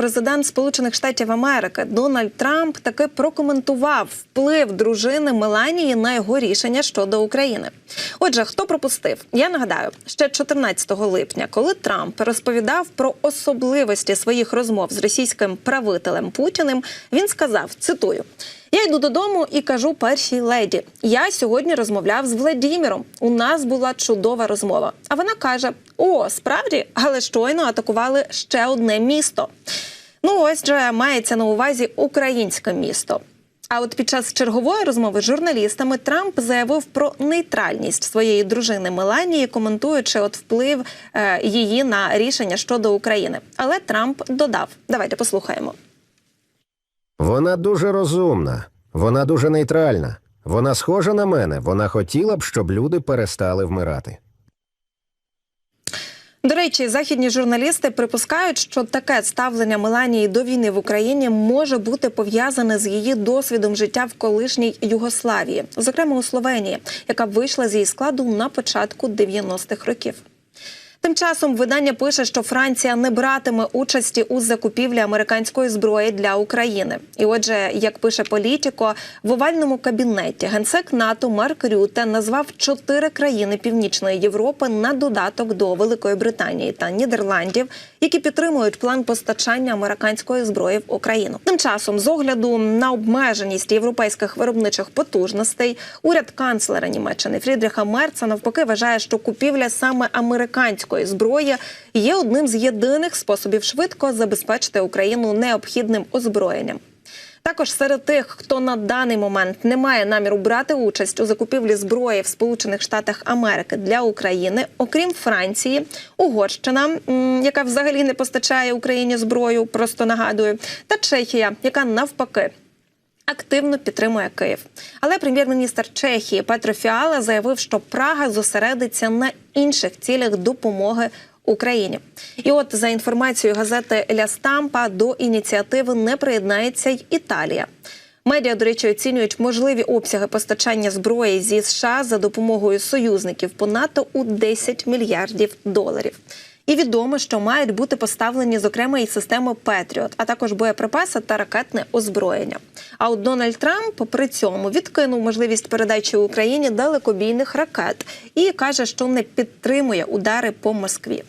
президент Сполучених Штатів Америки Дональд Трамп таки прокоментував вплив дружини Меланії на його рішення щодо України. Отже, хто пропустив? Я нагадаю, ще 14 липня, коли Трамп розповідав про особливості своїх розмов з російським правителем Путіним, він сказав: цитую. Я йду додому і кажу першій леді: я сьогодні розмовляв з Владіміром. У нас була чудова розмова. А вона каже: О, справді, але щойно атакували ще одне місто. Ну, ось же мається на увазі українське місто. А от під час чергової розмови з журналістами Трамп заявив про нейтральність своєї дружини Меланії, коментуючи от вплив е, її на рішення щодо України. Але Трамп додав: давайте послухаємо. Вона дуже розумна, вона дуже нейтральна. Вона схожа на мене. Вона хотіла б, щоб люди перестали вмирати. До речі, західні журналісти припускають, що таке ставлення Меланії до війни в Україні може бути пов'язане з її досвідом життя в колишній Югославії, зокрема у Словенії, яка вийшла з її складу на початку 90-х років. Тим часом видання пише, що Франція не братиме участі у закупівлі американської зброї для України. І, отже, як пише Політіко, в овальному кабінеті генсек НАТО Марк Рюте назвав чотири країни Північної Європи на додаток до Великої Британії та Нідерландів, які підтримують план постачання американської зброї в Україну. Тим часом, з огляду на обмеженість європейських виробничих потужностей, уряд канцлера Німеччини Фрідріха Мерца навпаки вважає, що купівля саме американської зброї є одним з єдиних способів швидко забезпечити Україну необхідним озброєнням. Також серед тих, хто на даний момент не має наміру брати участь у закупівлі зброї в Сполучених Штатах Америки для України, окрім Франції, Угорщина, яка взагалі не постачає Україні зброю, просто нагадую, та Чехія, яка навпаки. Активно підтримує Київ, але прем'єр-міністр Чехії Петро Фіала заявив, що Прага зосередиться на інших цілях допомоги Україні. І от за інформацією газети Ля Стампа до ініціативи не приєднається й Італія. Медіа, до речі, оцінюють можливі обсяги постачання зброї зі США за допомогою союзників по НАТО у 10 мільярдів доларів. І відомо, що мають бути поставлені зокрема і системи Петріот, а також боєприпаси та ракетне озброєння. А от Дональд Трамп при цьому відкинув можливість передачі Україні далекобійних ракет і каже, що не підтримує удари по Москві.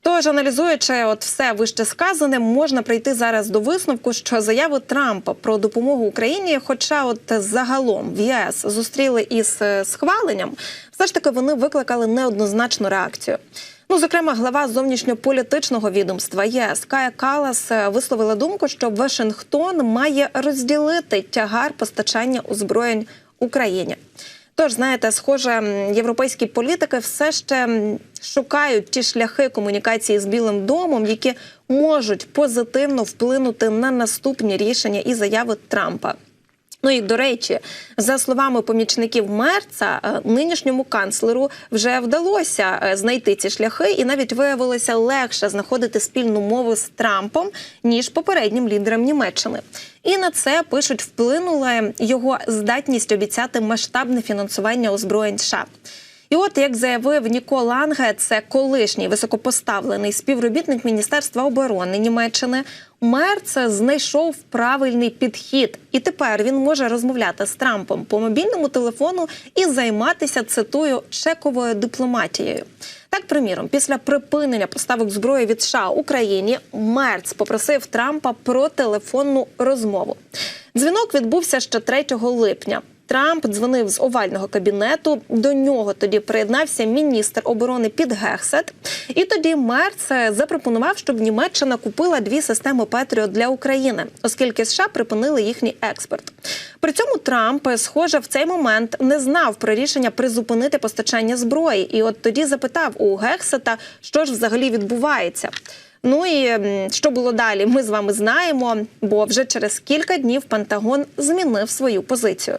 Тож, аналізуючи от все вище сказане, можна прийти зараз до висновку, що заяви Трампа про допомогу Україні, хоча от загалом в ЄС зустріли із е, схваленням, все ж таки вони викликали неоднозначну реакцію. Ну, зокрема, глава зовнішньополітичного відомства ЄС Кая Калас е, висловила думку, що Вашингтон має розділити тягар постачання озброєнь Україні. Тож, знаєте, схоже, європейські політики все ще шукають ті шляхи комунікації з Білим домом, які можуть позитивно вплинути на наступні рішення і заяви Трампа. Ну і до речі, за словами помічників Мерца, е, нинішньому канцлеру вже вдалося е, знайти ці шляхи, і навіть виявилося легше знаходити спільну мову з Трампом ніж попереднім лідером Німеччини. І на це пишуть вплинула його здатність обіцяти масштабне фінансування озброєнь США. І от як заявив Ніко Ланге, це колишній високопоставлений співробітник Міністерства оборони Німеччини. Мерц знайшов правильний підхід, і тепер він може розмовляти з Трампом по мобільному телефону і займатися цитую чековою дипломатією. Так, приміром, після припинення поставок зброї від США Україні Мерц попросив Трампа про телефонну розмову. Дзвінок відбувся ще 3 липня. Трамп дзвонив з овального кабінету. До нього тоді приєднався міністр оборони Піт Гексет. І тоді Мерц запропонував, щоб Німеччина купила дві системи Петріот для України, оскільки США припинили їхній експорт. При цьому Трамп, схоже, в цей момент не знав про рішення призупинити постачання зброї. І от тоді запитав у Гексета, що ж взагалі відбувається. Ну і що було далі, ми з вами знаємо, бо вже через кілька днів Пентагон змінив свою позицію.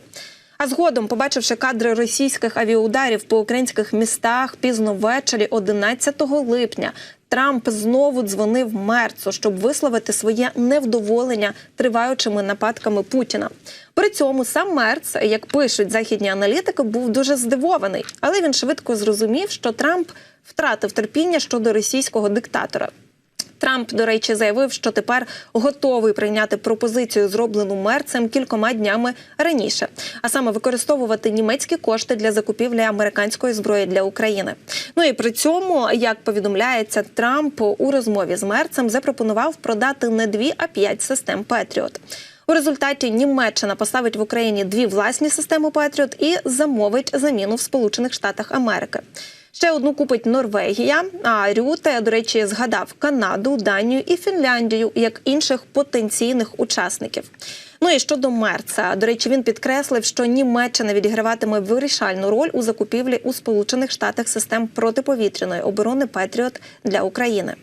А згодом, побачивши кадри російських авіаударів по українських містах пізно ввечері, 11 липня, Трамп знову дзвонив Мерцу, щоб висловити своє невдоволення триваючими нападками Путіна. При цьому сам Мерц, як пишуть західні аналітики, був дуже здивований, але він швидко зрозумів, що Трамп втратив терпіння щодо російського диктатора. Трамп, до речі, заявив, що тепер готовий прийняти пропозицію, зроблену мерцем кількома днями раніше, а саме використовувати німецькі кошти для закупівлі американської зброї для України. Ну і при цьому, як повідомляється, Трамп у розмові з мерцем запропонував продати не дві, а п'ять систем Петріот. У результаті Німеччина поставить в Україні дві власні системи Петріот і замовить заміну в Сполучених Штатах Америки. Ще одну купить Норвегія. А Рюте, до речі, згадав Канаду, Данію і Фінляндію як інших потенційних учасників. Ну і щодо Мерца, до речі, він підкреслив, що Німеччина відіграватиме вирішальну роль у закупівлі у Сполучених Штатах систем протиповітряної оборони Петріот для України.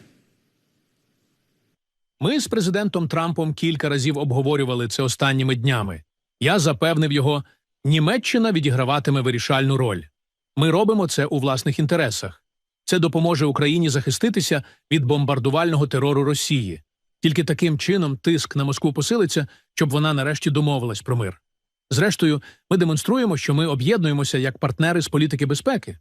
Ми з президентом Трампом кілька разів обговорювали це останніми днями. Я запевнив його, Німеччина відіграватиме вирішальну роль. Ми робимо це у власних інтересах. Це допоможе Україні захиститися від бомбардувального терору Росії. Тільки таким чином тиск на Москву посилиться, щоб вона нарешті домовилась про мир. Зрештою, ми демонструємо, що ми об'єднуємося як партнери з політики безпеки.